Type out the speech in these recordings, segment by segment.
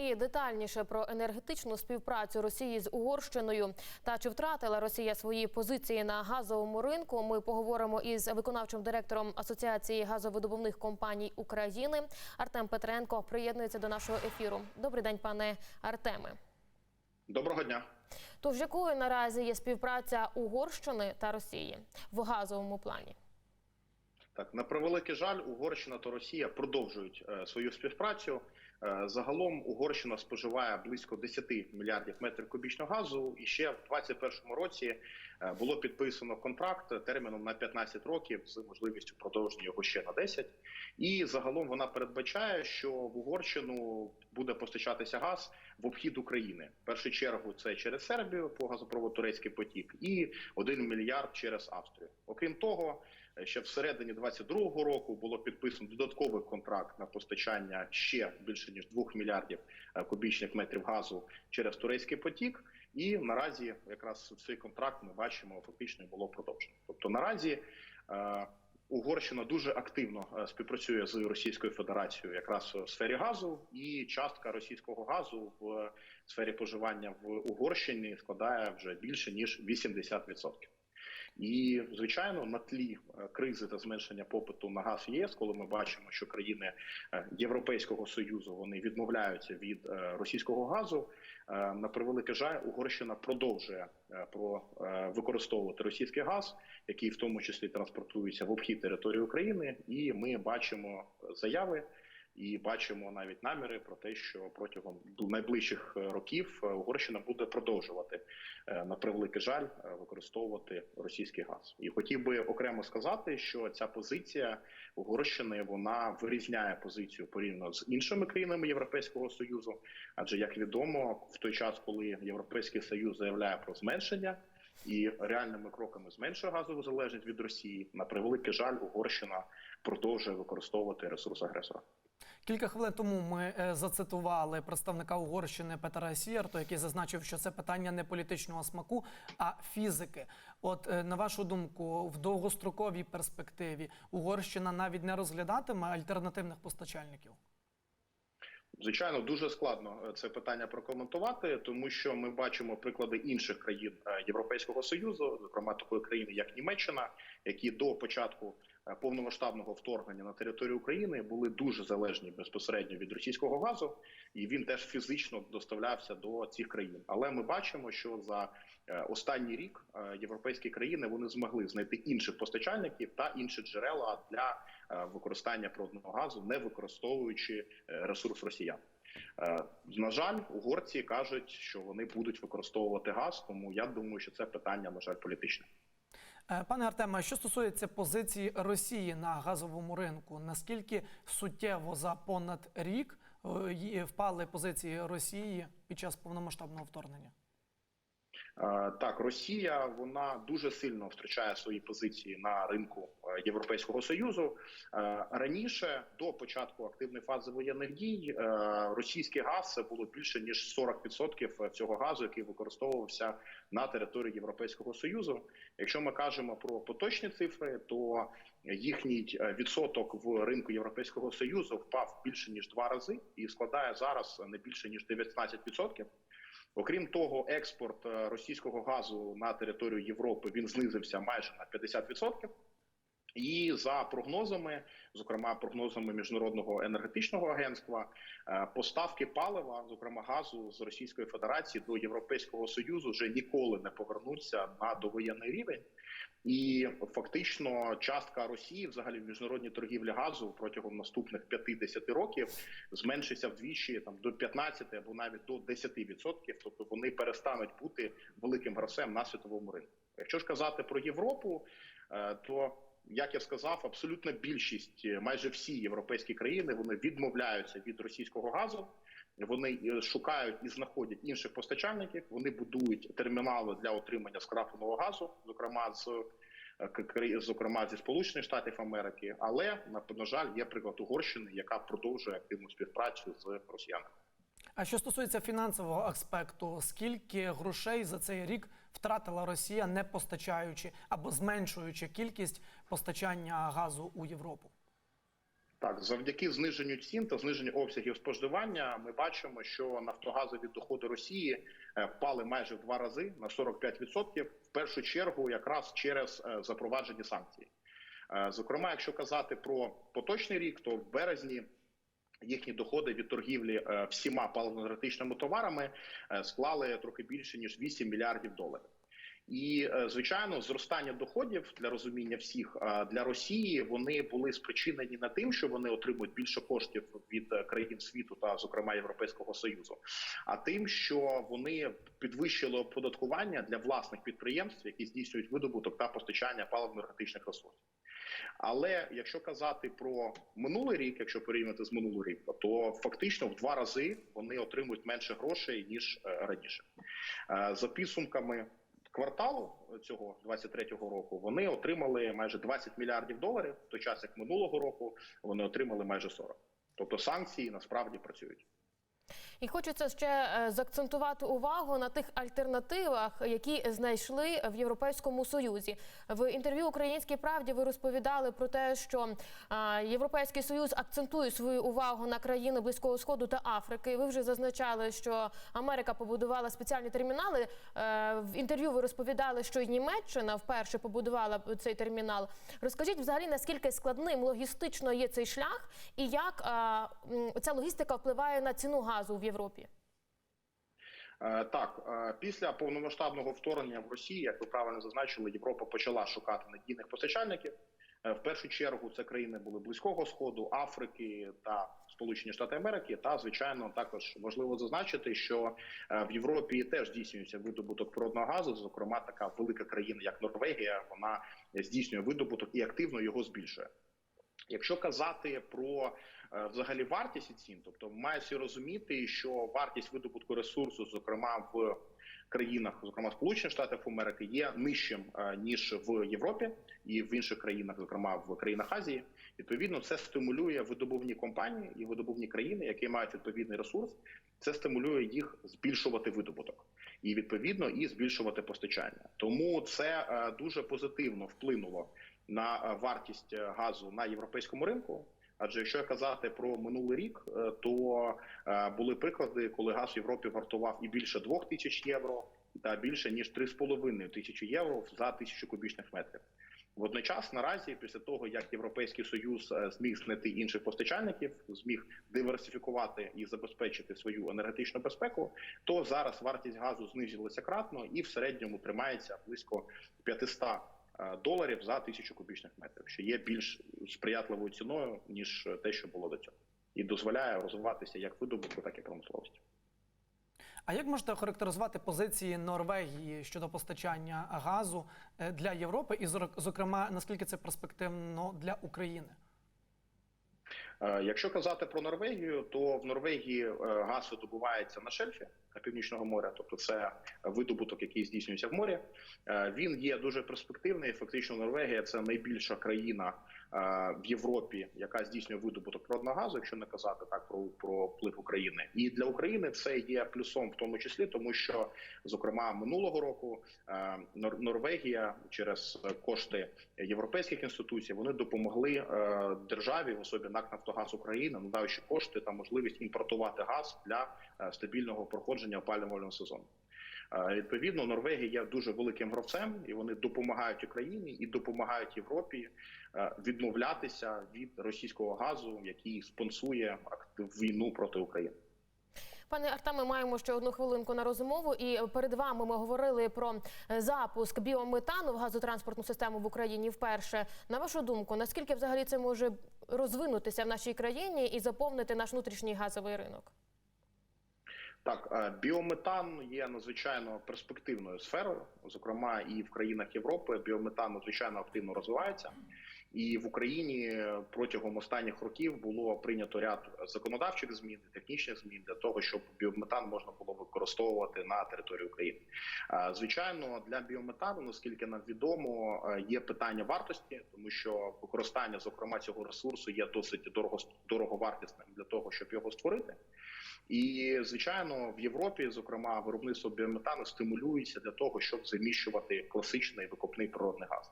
І детальніше про енергетичну співпрацю Росії з Угорщиною та чи втратила Росія свої позиції на газовому ринку. Ми поговоримо із виконавчим директором Асоціації газовидобувних компаній України Артем Петренко. Приєднується до нашого ефіру. Добрий день, пане Артеме. Доброго дня. Тож якою наразі є співпраця Угорщини та Росії в газовому плані? Так, на превеликий жаль, Угорщина та Росія продовжують е, свою співпрацю. Е, загалом Угорщина споживає близько 10 мільярдів метрів кубічного газу. І ще в 2021 році е, було підписано контракт терміном на 15 років з можливістю продовження його ще на 10. І загалом вона передбачає, що в Угорщину буде постачатися газ в обхід України. В першу чергу це через Сербію по газопроводу Турецький потік, і 1 мільярд через Австрію. Окрім того, ще всередині 2022 року було підписано додатковий контракт на постачання ще більше ніж 2 мільярдів е, кубічних метрів газу через турецький потік. І наразі якраз цей контракт ми бачимо фактично було продовжено. Тобто наразі е, Угорщина дуже активно е, співпрацює з Російською Федерацією якраз в сфері газу, і частка російського газу в сфері поживання в Угорщині складає вже більше ніж 80%. І звичайно, на тлі е, кризи та зменшення попиту на газ ЄС, коли ми бачимо, що країни е, Європейського союзу вони відмовляються від е, російського газу. На превеликий жаль, Угорщина продовжує про використовувати російський газ, який в тому числі транспортується в обхід території України, і ми бачимо заяви. І бачимо навіть наміри про те, що протягом найближчих е, років е, Угорщина буде продовжувати е, на превеликий жаль використовувати російський газ. І хотів би окремо сказати, що ця позиція Угорщини вона вирізняє позицію порівняно з іншими країнами Європейського союзу. Адже як відомо, в той час, коли Європейський Союз заявляє про зменшення. І реальними кроками зменшує газову залежність від Росії. На превеликий жаль, Угорщина продовжує використовувати ресурс агресора. Кілька хвилин тому ми е, зацитували представника Угорщини Петра Сіярто, який зазначив, що це питання не політичного смаку, а фізики. От е, на вашу думку, в довгостроковій перспективі Угорщина навіть не розглядатиме альтернативних постачальників. Звичайно, дуже складно е, це питання прокоментувати, тому що ми бачимо приклади інших країн Європейського союзу, зокрема такої країни, як Німеччина, які до початку повномасштабного вторгнення на територію України були дуже залежні безпосередньо від російського газу, і він теж фізично доставлявся до цих країн. Але ми бачимо, що за е, останній рік е, європейські країни вони змогли знайти інших постачальників та інші джерела для е, використання природного газу, не використовуючи е, ресурс росіян. Е, На жаль, угорці кажуть, що вони будуть використовувати газ, тому я думаю, що це питання на жаль політичне. Е, Пане Артеме, що стосується позиції Росії на газовому ринку, наскільки суттєво за понад рік е, впали позиції Росії під час повномасштабного вторгнення? Е, Так, Росія вона дуже сильно втрачає свої позиції на ринку е, Європейського союзу. Е, Раніше до початку активної фази воєнних дій російський газ було більше ніж 40% цього газу, який використовувався на території Європейського союзу. Якщо ми кажемо про поточні цифри, то їхній е, відсоток в ринку Європейського союзу впав більше ніж два рази і складає зараз не більше ніж 19%. Окрім того, експорт е, російського газу на територію Європи він знизився майже на 50%. І за прогнозами, зокрема прогнозами міжнародного енергетичного агентства, е, поставки палива, зокрема газу з Російської Федерації до Європейського союзу, вже ніколи не повернуться на довоєнний рівень. І фактично частка Росії, взагалі в міжнародній торгівлі газу протягом наступних 50 років зменшиться вдвічі там до 15 або навіть до 10%. Тобто вони перестануть бути великим гравцем на світовому ринку. Якщо ж казати про Європу, е, то як я сказав, абсолютна більшість, е, майже всі європейські країни, вони відмовляються від російського газу. Вони е, шукають і знаходять інших постачальників. Вони будують термінали для отримання скрапленого газу, зокрема з е, зокрема зі Сполучених Штатів Америки. Але на, на жаль, є приклад Угорщини, яка продовжує активну співпрацю з росіянами. А що стосується фінансового аспекту, скільки грошей за цей рік втратила Росія, не постачаючи або зменшуючи кількість постачання газу у Європу? Так, завдяки зниженню цін та зниженню обсягів споживання, ми бачимо, що нафтогазові доходи Росії е, впали майже в два рази на 45%, в першу чергу, якраз через е, запроваджені санкції. Е, Зокрема, якщо казати про поточний рік, то в березні їхні доходи від торгівлі е, всіма паливно-енергетичними товарами е, склали трохи більше ніж 8 мільярдів доларів. І е, звичайно, зростання доходів для розуміння всіх для Росії вони були спричинені не тим, що вони отримують більше коштів від країн світу та, зокрема, Європейського союзу, а тим, що вони підвищили оподаткування для власних підприємств, які здійснюють видобуток та постачання паливно-енергетичних ресурсів. Але якщо казати про минулий рік, якщо порівняти з минулим ріком, то фактично в два рази вони отримують менше грошей ніж е, раніше. Е, За підсумками кварталу цього 23-го року вони отримали майже 20 мільярдів доларів, в той час як минулого року вони отримали майже 40. Тобто санкції насправді працюють. І хочеться ще е, заакцентувати увагу на тих альтернативах, які знайшли в Європейському Союзі. В інтерв'ю Українській правді ви розповідали про те, що е, Європейський Союз акцентує свою увагу на країни Близького Сходу та Африки. Ви вже зазначали, що Америка побудувала спеціальні термінали. Е, В інтерв'ю ви розповідали, що і Німеччина вперше побудувала цей термінал. Розкажіть взагалі, наскільки складним логістично є цей шлях, і як ця логістика впливає на ціну газу в Європі? Е, Так, е, після повномасштабного вторгнення в Росії, як ви правильно зазначили, Європа почала шукати надійних постачальників. Е, В першу чергу це країни були близького сходу, Африки та Сполучені Штати Америки. Та звичайно, також важливо зазначити, що в Європі теж здійснюється видобуток природного газу. Зокрема, така велика країна, як Норвегія, вона здійснює видобуток і активно його збільшує. Якщо казати про е, взагалі вартість цін, тобто має всі розуміти, що вартість видобутку ресурсу, зокрема в країнах, зокрема Сполучених Штатів Америки, є нижчим е, ніж в Європі і в інших країнах, зокрема в країнах Азії. Відповідно, це стимулює видобувні компанії і видобувні країни, які мають відповідний ресурс. Це стимулює їх збільшувати видобуток і відповідно і збільшувати постачання. Тому це е, дуже позитивно вплинуло на е, вартість е, газу на європейському ринку. Адже якщо казати про минулий рік, е, то були приклади, коли газ в Європі вартував і більше 2 тисяч євро, та більше ніж 3,5 тисячі євро за тисячу кубічних метрів. Водночас, наразі, після того як Європейський Союз зміг знайти інших постачальників, зміг диверсифікувати і забезпечити свою енергетичну безпеку, то зараз вартість газу знизилася кратно і в середньому тримається близько 500 е, доларів за тисячу кубічних метрів, що є більш сприятливою ціною ніж те, що було до цього, і дозволяє розвиватися як видобутку, так і промисловості. А як можете охарактеризувати позиції Норвегії щодо постачання газу е, для Європи, і зокрема наскільки це перспективно для України? Е, Якщо казати про Норвегію, то в Норвегії е, газ видобувається на шельфі Північного моря, тобто це видобуток, який здійснюється в морі. Е, Він є дуже перспективний. Фактично, Норвегія це найбільша країна в Європі, яка здійснює видобуток природного газу, якщо не казати так про, про вплив України. І для України це є плюсом, в тому числі, тому що зокрема минулого року е, Норвегія через кошти європейських інституцій вони допомогли е, державі в особі НАК Нафтогаз України, надаючи кошти та можливість імпортувати газ для е, стабільного проходження опалювального сезону. Відповідно, Норвегія є дуже великим гравцем, і вони допомагають Україні і допомагають Європі е, відмовлятися від російського газу, який спонсує війну проти України. Пане Артеме, маємо ще одну хвилинку на розмову. І перед вами ми говорили про е, запуск біометану в газотранспортну систему в Україні вперше. На вашу думку, наскільки взагалі це може розвинутися в нашій країні і заповнити наш внутрішній газовий ринок? Так, е, біометан є надзвичайно перспективною сферою, зокрема і в країнах Європи. Біометан надзвичайно активно розвивається. І в Україні протягом останніх років було прийнято ряд законодавчих змін, технічних змін для того, щоб біометан можна було використовувати на території України. Звичайно, для біометану, наскільки нам відомо, е, є питання вартості, тому що використання, зокрема, цього ресурсу є досить дорого дороговартісним для того, щоб його створити. І звичайно, в Європі, зокрема, виробництво біометану стимулюється для того, щоб заміщувати класичний викопний природний газ.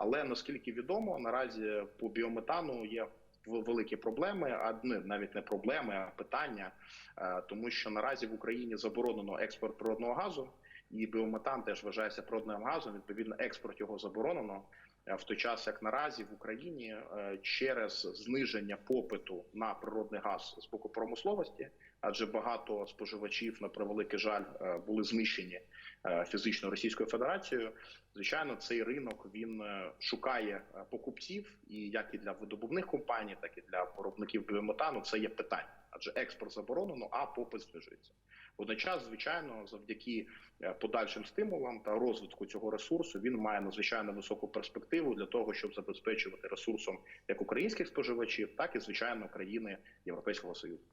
Але наскільки відомо, наразі по біометану є великі проблеми, а не навіть не проблеми, а питання, е, тому що наразі в Україні заборонено експорт природного газу, і біометан теж вважається природним газом. Відповідно, експорт його заборонено. Е, В той час, як наразі в Україні е, через зниження попиту на природний газ з боку промисловості, адже багато споживачів на превеликий жаль е, були знищені е, фізично Російською Федерацією. Звичайно, цей ринок він е, шукає покупців, і як і для видобувних компаній, так і для виробників біометану це є питання, адже експорт заборонено, а попит знижується. Водночас, звичайно, завдяки подальшим стимулам та розвитку цього ресурсу він має надзвичайно високу перспективу для того, щоб забезпечувати ресурсом як українських споживачів, так і звичайно країни Європейського союзу.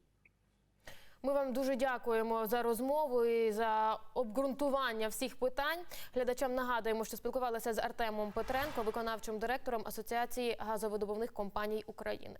Ми вам дуже дякуємо за розмову і за обґрунтування всіх питань. Глядачам нагадуємо, що спілкувалися з Артемом Петренко, виконавчим директором Асоціації газовидобувних компаній України.